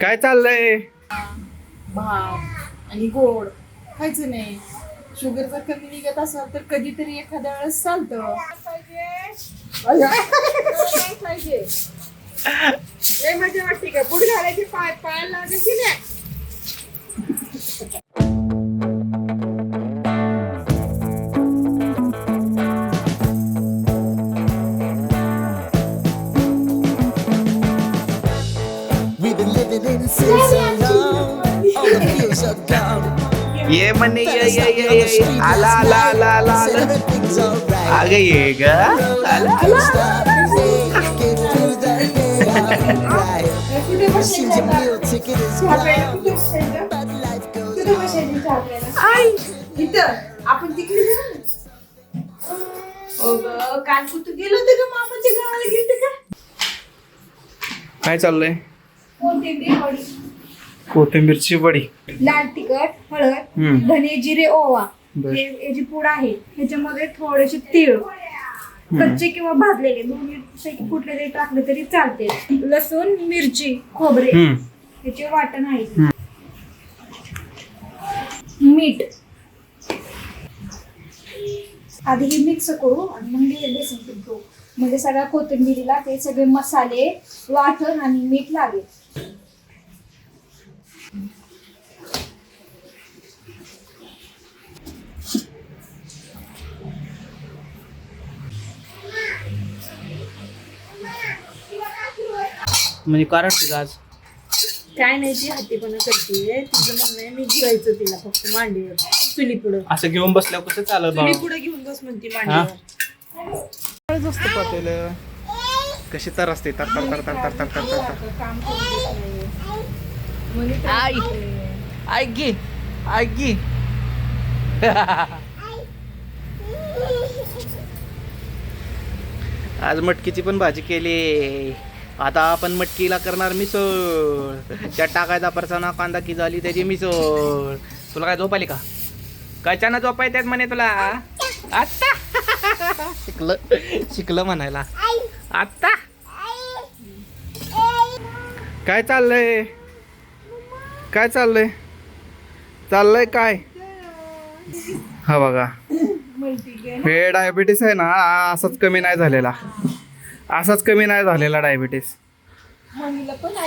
काय चाललंय भात आणि गोड खायचं नाही शुगर जर कमी निघत असेल तर कधीतरी एखाद्या वेळेस चालतं पाहिजे लय मजा वाटते का बुड घालायची पाय पायाला लागायची नाही ये म्हणे ये ये ये ये आला आला आला आला आला। आगे ये का आला आला। आपण तिकडे काय चाललंय? कोणते कोथिंबीरची वडी. लाल तिखट हळद हम्म. धने जिरे ओवा. बर. हे याची पूड आहे ह्याच्यामध्ये थोडेसे तीळ कच्चे किंवा भाजलेले दोन्ही तरी टाकले तरी चालते. लसूण मिरची खोबरे हम्म. ह्याचे वाटण आहे. मीठ. आधी हे मिक्स करू आणि मग हे बेसन पीठ घेऊ. म्हणजे सगळ्या कोथिंबिरीला ते सगळे मसाले वाटण आणि मीठ लागेल. म्हणजे कारण आज. काय नाही ती हत्तीपणा करते. तिचं म्हणणं आहे मी घेवायचं तिला फक्त मांडीवर चुली पुढं असं घेऊन बसल्यावर कसं चालत चुली पुढे घेऊन बस म्हणते मांडीवर. असतं पातेलं? कशी तर असते तर तर तर तर तर तर तर तर. काम करू देत नाही. म्हणे तर आई. ऐक ऐक आज मटकीची पण भाजी केली. आता आपण मटकीला करणार मिसळ. त्यात टाकायचा परसाना कांदा की झाली त्याची मिसळ. तुला काय झोपाली का? कशानं झोप त्यात म्हणे तुला? आत्ता? शिकलं शिकलं म्हणायला. आत्ता? काय चाललंय? काय चाललंय? चाललंय काय? हा बघा. हे डायबिटीस आहे ना हा असाच कमी नाही झालेला. असाच कमी नाही झालेला डायबिटीस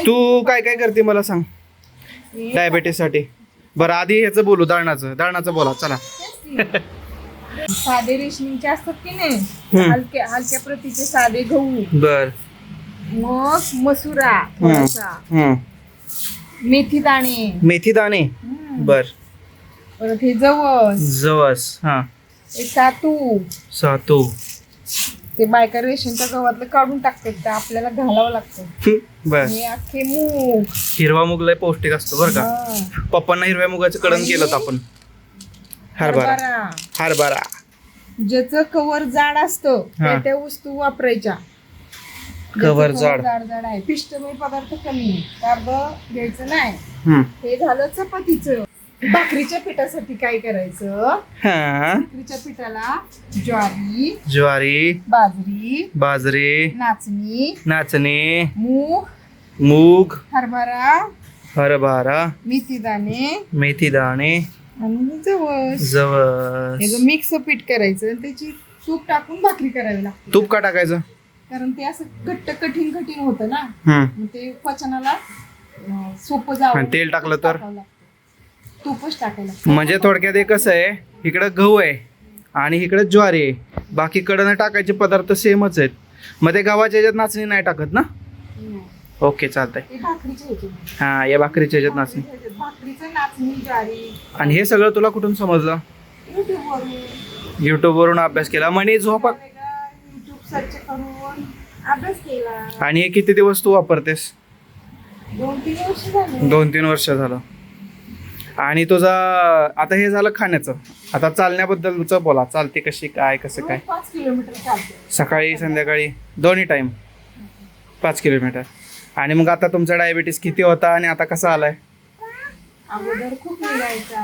तू काय काय करते मला सांग? डायबिटीससाठी. बरं आधी ह्याचं बोलू दळणाचं दळणाचं बोला चला. साधे रेशनिंगचे असतात की नाही. हलक्या हलक्या प्रतीचे साधे गहू. बर. मग मसुरा थोडासा. मेथी दाणे. मेथी दाणे. बर. परत हे जवस. जवस हा. हे सातू. सातू. ते बायका रेशनच्या गव्हातलं काढून टाकतात ते आपल्याला घालावं लागतं. बर. हे अख्खे मूग. हिरवा मुग लय पौष्टिक असतो बरं का? हा. पप्पांना हिरव्या मुगाचं कडण केलं होतं आपण. हरभरा. हरभरा. हरभरा. ज्याचं कवर जाड असतं. त्या त्या वस्तू वापरायच्या. ज्याचं जाड. जाड जाड आहे. पिष्टमय पदार्थ कमी. कार्ब घ्यायचं नाही. हम्म. हे झालं चपातीचं. भाकरीच्या पिठासाठी काय करायचं? हा. भाकरीच्या पिठाला ज्वारी ज्वारी बाजरी बाजरी नाचणी नाचणे मूग मूग हरभरा हरभरा मेथी दाणे मेथी दाणे आणि जवस याचं मिक्स पीठ करायचं आणि त्याची तूप टाकून भाकरी करावी लागते. तूप का टाकायचं? कारण ते असं घट्ट कठीण कठीण होतं ना. हम्म. मग ते पचनाला अं, सोपं जावं आणि तेल टाकलं तर? टाकावं लागतं. तूपच टाकायला. लागतं. म्हणजे थोडक्यात हे कसं आहे इकडं गहू आहे आणि इकडं ज्वारी आहे. बाकी कडनं टाकायचे पदार्थ सेमच आहेत. मग ते गव्हाच्या ह्याच्यात नाचणी नाही टाकत ना. ओके चालतंय. ते भाकरीचे ह्याचे. हा या भाकरीच्या ह्याच्यात नाचणी. भाकरीचे- भाकरीचं नाचणी ज्वारी. आणि हे सगळं तुला कुठून समजलं? युट्यूबवरून. युट्यूबवरून अभ्यास केला. म्हणे झोपा. युट्यूब सर्च करून अभ्यास केला. आणि हे किती दिवस तू वापरतेस? दोन तीन वर्ष झाले. दोन तीन वर्ष झालं. आणि तुझा आता हे झालं खाण्याचं. आता चालण्याबद्दलचं बोला चालते कशी काय कसं काय? रोज पाच किलोमीटर चालते. सकाळी संध्याकाळी दोन्ही टाईम पाच किलोमीटर. आणि मग आता तुमचा डायबिटीस किती होता आणि आता कसा आलाय? अगोदर खूप निघायचा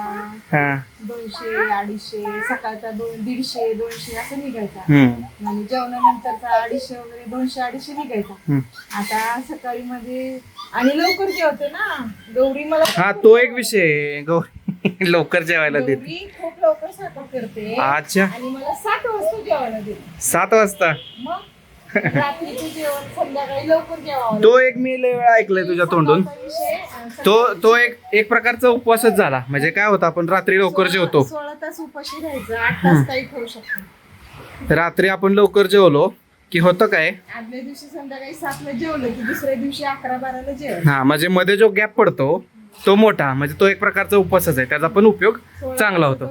हा. दोनशे अडीचशे सकाळचा दोन दीडशे दोनशे असं निघायचा. हम्म. आणि जेवणानंतरचा अडीचशे वगैरे दोनशे अडीचशे निघायचा. हम्म. आता सकाळी मध्ये आणि लवकर जेवते ना. गौरी मला हा तो एक विषय आहे. गौरी लवकर जेवायला देत. गौरी खूप लवकर स्वयंपाक करते. अच्छा. आणि मला सात वाजता जेवायला देते. सात वाजता? मग रात्रीचं जेवण संध्याकाळी लवकर जेवावं तो एक मी लय वेळा ऐकलंय तुझ्या तोंडून. सकाळचा विषय, अं, तो तो एक एक प्रकारचा उपवासच झाला. म्हणजे काय होतं आपण रात्री लवकर जेवतो. सोळा तास उपाशी राहायचं आठ तास काही खाऊ शकतो रात्री आपण लवकर जेवलो. की होतं काय? आदल्या दिवशी संध्याकाळी सातला जेवलं की दुसऱ्या दिवशी अकरा बाराला जेवण हा म्हणजे मध्ये जो गॅप पडतो तो मोठा म्हणजे तो एक प्रकारचा उपवासच आहे. त्याचा पण उपयोग चांगला होतो.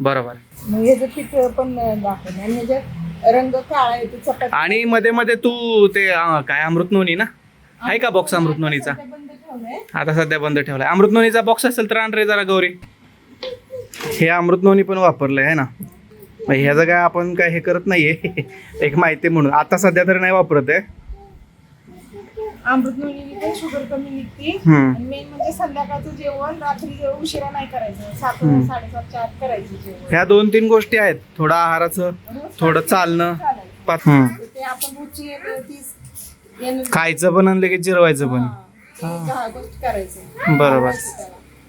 बरोबर. मग ह्याचं पीठ पण दाखवलं आणि ह्याच्यात रंग काळा येतो चपाती. आणि मध्ये मध्ये तू ते अं, काय अमृत नोनी ना? आहे का बॉक्स अमृत नोनीचा? सध्या बंद ठेवलंय. आता सध्या बंद ठेवलाय. अमृत नोनीचा बॉक्स असेल तर आण रे जरा गौरी. हे अमृत नोनी पण वापरलंय आहे ना? मग ह्याचं काय आपण काय हे करत नाहीये एक माहिती म्हणून आता सध्या तर नाही वापरत आहे अमृत नोनी पण शुगर कमी निघते हम्म. आणि मेन म्हणजे संध्याकाळचं जेवण रात्री उशिरा नाही करायचं सात हम्म. साडेसातच्या आत करायचं जेवण ह्या दोन तीन गोष्टी आहेत थोडं आहाराचं थोडं चालणं चालायचं. पाच- हम्म. ते आपण रोजची एक तीस एनर्जी खायचं पण आणलं की जिरवायचं पण दहा गोष्टी करायचं बरोबर.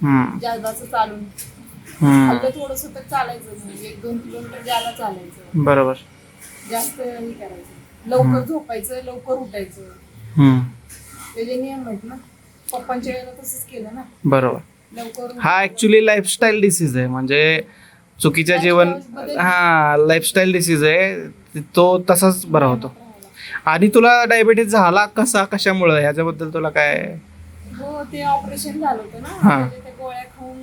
हम्म. चालून हम्म. आपलं थोडस तर चालायचं म्हणजे एक दोन किलोमीटर चालायचं. बरोबर. जास्त हे करायचं. लवकर झोपायचं लवकर उठायचं. नियम आहेत ना पप्पांच्या वेळेला तसंच केलं ना. बरोबर. लवकर हा ऍक्च्युली लाईफस्टाईल डिसीज आहे. म्हणजे चुकीच्या जेवण हा लाईफस्टाईल डिसीज आहे. तो तसाच बरा होतो. आणि तुला डायबिटीज झाला कसा? कशामुळं? ह्याच्याबद्दल तुला काय हो ते ऑपरेशन झालं होतं ना. गोळ्या खाऊन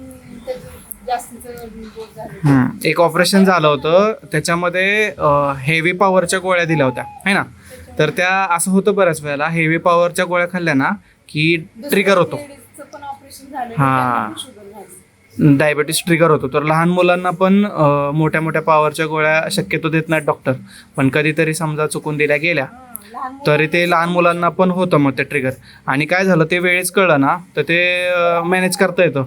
जास्तीचं. एक ऑपरेशन झालं होतं. त्याच्यामध्ये हेवी पॉवरच्या गोळ्या दिल्या होत्या. है ना? तर त्या असं होतं बऱ्याच वेळेला हेवी पॉवरच्या गोळ्या खाल्ल्या ना की ट्रिगर होतो. हा. डायबिटीस ट्रिगर होतो. तर लहान मुलांना पण मोठ्या मोठ्या पॉवरच्या गोळ्या शक्यतो देत नाहीत डॉक्टर पण कधीतरी समजा चुकून दिल्या गेल्या. तरी ते लहान मुलांना पण होतं मग ते ट्रिगर आणि काय झालं ते वेळेच कळलं ना तर ते मॅनेज करता येतं.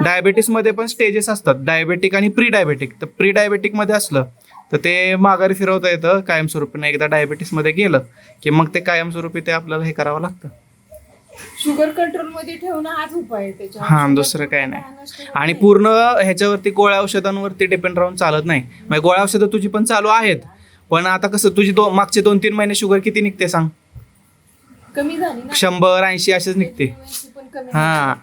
डायबेटीसमध्ये पण स्टेजेस असतात. डायबेटिक आणि प्री डायबेटिक तर प्री डायबेटिकमध्ये असलं तर ते माघारी फिरवता येतं कायमस्वरूपीने एकदा डायबेटीसमध्ये गेलं की मग ते कायमस्वरूपी ते आपल्याला हे करावं लागतं. शुगर कंट्रोलमध्ये ठेवणं हाच उपाय आहे हां दुसरं काय नाही. आणि. पूर्ण ह्याच्यावरती गोळ्या औषधांवरती डिपेंड राहून चालत नाही. म्हणजे गोळ्या औषधं तुझी पण चालू आहेत. पण आता कसं तुझी दो मागचे दोन तीन महिने शुगर किती निघते सांग कमी झाली ना शंभर ऐंशी असेच निघते HbA1c पण कमी हा.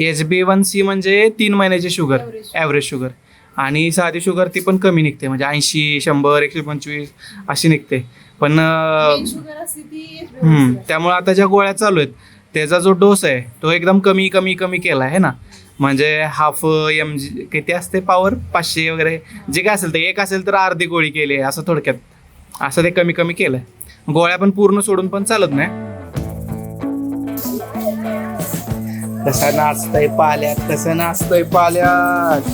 एच बी वन सी म्हणजे तीन महिन्याची शुगर Average. ॲव्हरेज शुगर आणि साधी शुगर ती पण कमी निघते म्हणजे ऐंशी शंभर एकशे पंचवीस अशी निघते पण अं, मेन शुगर असते ती HbA1c हम्म, असते. त्यामुळे आता ज्या गोळ्या चालू आहेत त्याचा जो डोस आहे तो एकदम कमी कमी कमी केला आहे ना म्हणजे हाफ एम जी किती असते? पॉवर पाचशे वगैरे. जे काय असेल ते. एक असेल तर अर्धी गोळी केली आहे असं थोडक्यात. असं ते कमी कमी केलं गोळ्या पण पूर्ण सोडून पण चालत नाही. कसा नाचतय पाल्यात कसं नाचतय पाल्यात.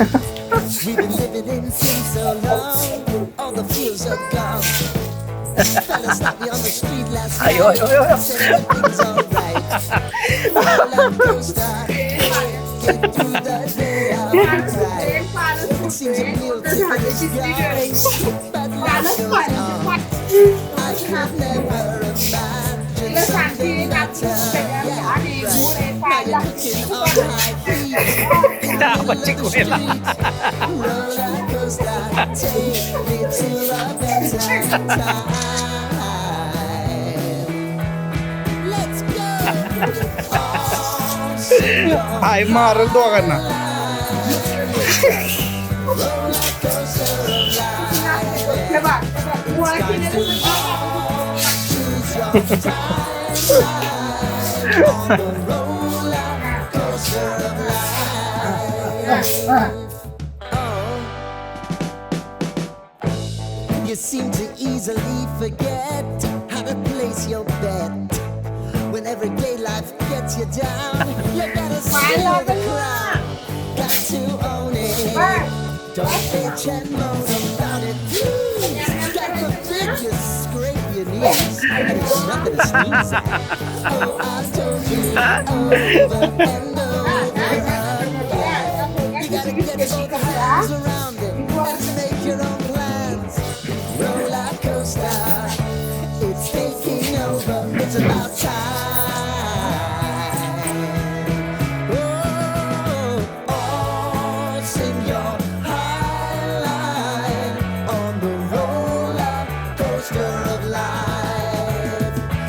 Tama, chikwela. Roller coaster, take me to a better time. Of life. Oh. You seem to easily forget how to place your bet. When everyday life gets you down, you gotta steal the crown. Got to own it. Don't bitch and moan about it. God forbid you scrape your knees. And it's nothing to sneeze at. Oh, I've told you over and